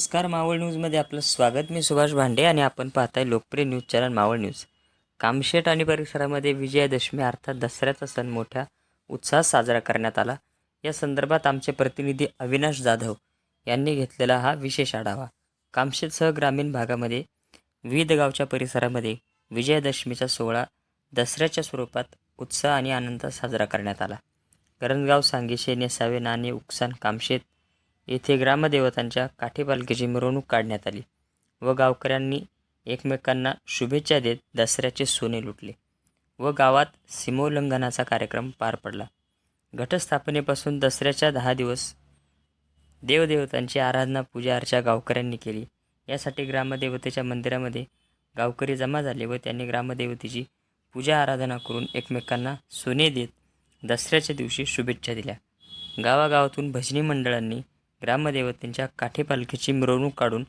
नमस्कार मावळ न्यूजमध्ये आपलं स्वागत. मी सुभाष भांडे आणि आपण पाहताय लोकप्रिय news channel Maval news. Kamshet आणि परिसरामध्ये विजयादशमी अर्थात दसऱ्याचा सण मोठ्या उत्साहात साजरा करण्यात आला. या संदर्भात आमचे प्रतिनिधी अविनाश जाधव यांनी घेतलेला हा विशेष आढावा. कामशेतसह ग्रामीण भागामध्ये विविध गावच्या परिसरामध्ये विजयादशमीचा सोहळा दसऱ्याच्या स्वरूपात उत्साह आणि आनंदात साजरा करण्यात आला. करंजगाव सांगेशे नेसावे नाणे उकसान कामशेत येथे ग्रामदेवतांच्या काठीपालखीची मिरवणूक काढण्यात आली व गावकऱ्यांनी एकमेकांना शुभेच्छा देत दसऱ्याचे सोने लुटले व गावात सीमोल्लंघनाचा कार्यक्रम पार पडला. घटस्थापनेपासून दसऱ्याच्या दहा दिवस देवदेवतांची आराधना पूजा अर्चा गावकऱ्यांनी केली. यासाठी ग्रामदेवतेच्या मंदिरामध्ये गावकरी जमा झाले व त्यांनी ग्रामदेवतेची पूजा आराधना करून एकमेकांना सोने देत दसऱ्याच्या दिवशी शुभेच्छा दिल्या. गावागावातून भजनी मंडळांनी ग्रामदेवतेंच्या काठेपालखीची मिरवणूक काढून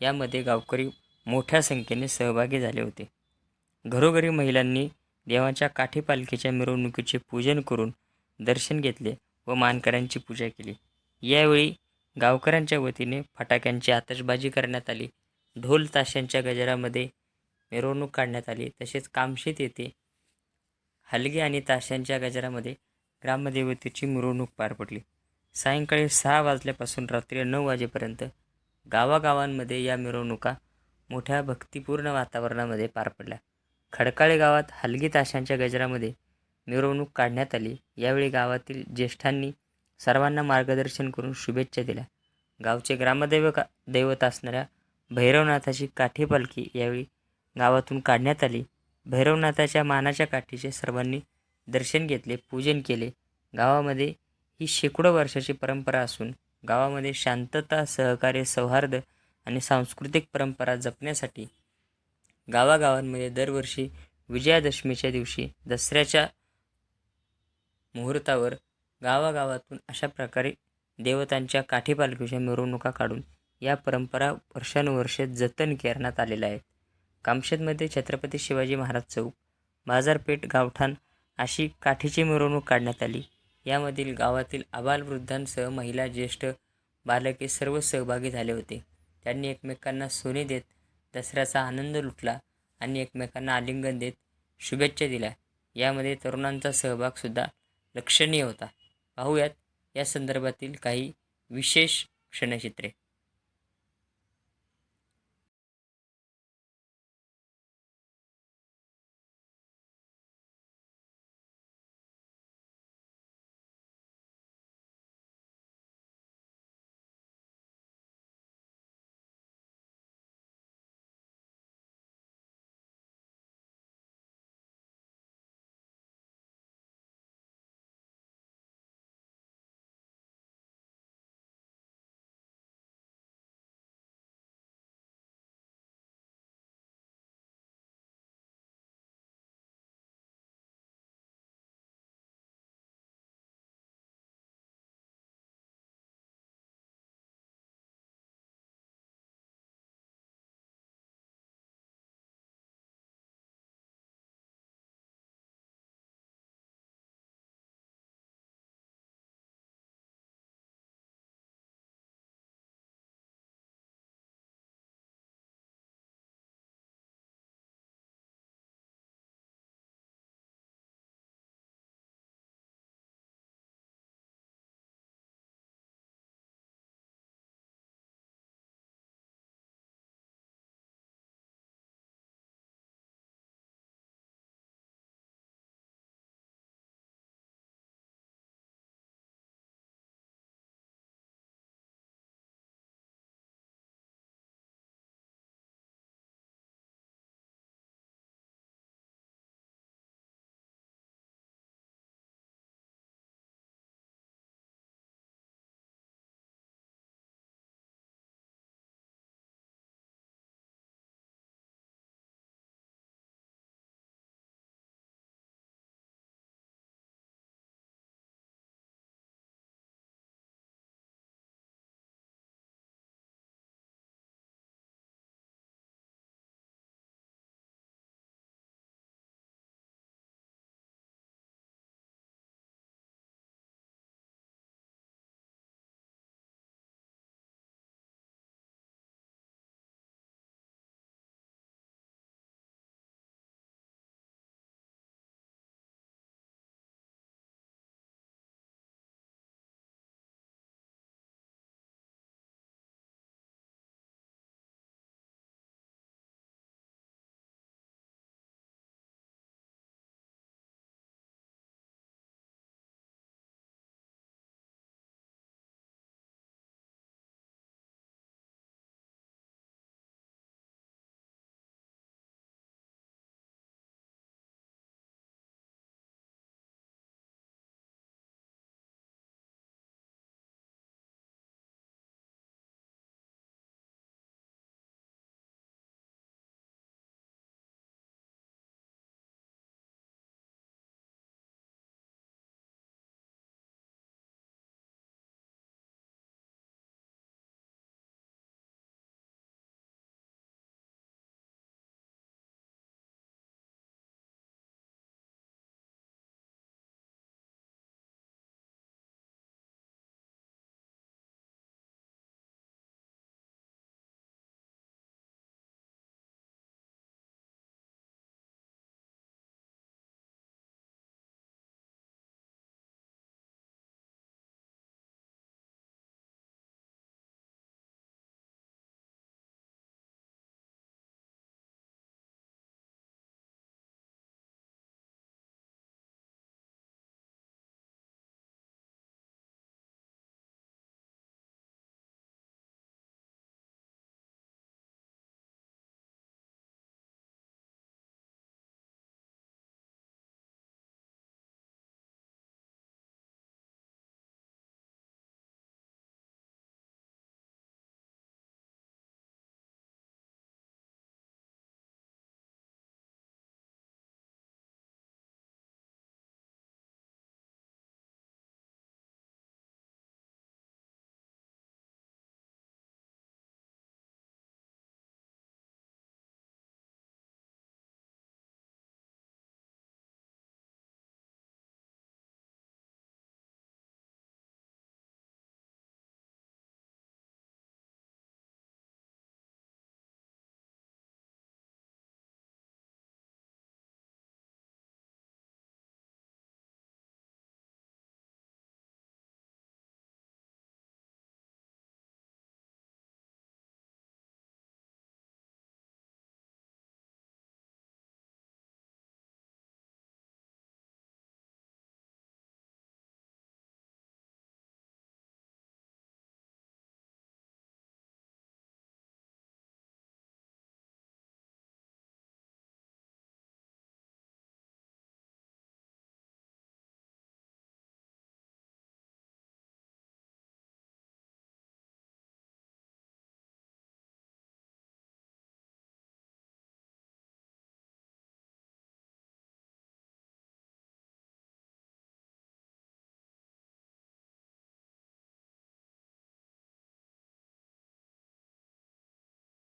यामध्ये गावकरी मोठ्या संख्येने सहभागी झाले होते. घरोघरी महिलांनी देवाच्या काठीपालखीच्या मिरवणुकीचे पूजन करून दर्शन घेतले व मानकऱ्यांची पूजा केली. यावेळी गावकऱ्यांच्या वतीने फटाक्यांची आतषबाजी करण्यात आली. ढोल ताशांच्या गजरामध्ये मिरवणूक काढण्यात आली. तसेच कामशेत येथे हलगे आणि ताशांच्या गजरामध्ये ग्रामदेवतेची मिरवणूक पार पडली. सायंकाळी सहा वाजल्यापासून रात्री नऊ वाजेपर्यंत गावागावांमध्ये या मिरवणुका मोठ्या भक्तिपूर्ण वातावरणामध्ये पार पडल्या. खडकाळे गावात हलगी ताशांच्या गजरामध्ये मिरवणूक काढण्यात आली. यावेळी गावातील ज्येष्ठांनी सर्वांना मार्गदर्शन करून शुभेच्छा दिल्या. गावचे ग्रामदैव का दैवत असणाऱ्या भैरवनाथाची काठी पालखी यावेळी गावातून काढण्यात आली. भैरवनाथाच्या मानाच्या काठीचे सर्वांनी दर्शन घेतले पूजन केले. गावामध्ये ही शेकडो वर्षाची परंपरा असून गावामध्ये शांतता सहकार्य सौहार्द आणि सांस्कृतिक परंपरा जपण्यासाठी गावागावांमध्ये दरवर्षी विजयादशमीच्या दिवशी दसऱ्याच्या मुहूर्तावर गावागावातून अशा प्रकारे देवतांच्या काठीपालखीच्या मिरवणुका काढून या परंपरा वर्षानुवर्षे जतन करण्यात आलेल्या आहेत. कामशेतमध्ये छत्रपती शिवाजी महाराज चौक बाजारपेठ गावठाण अशी काठीची मिरवणूक काढण्यात आली. यामधील गावातील आबालवृद्धांसह महिला ज्येष्ठ बालके सर्व सहभागी झाले होते. त्यांनी एकमेकांना सोने देत दसऱ्याचा आनंद लुटला आणि एकमेकांना आलिंगन देत शुभेच्छा दिल्या. यामध्ये तरुणांचा सहभागसुद्धा लक्षणीय होता. पाहूयात या संदर्भातील काही विशेष क्षणचित्रे.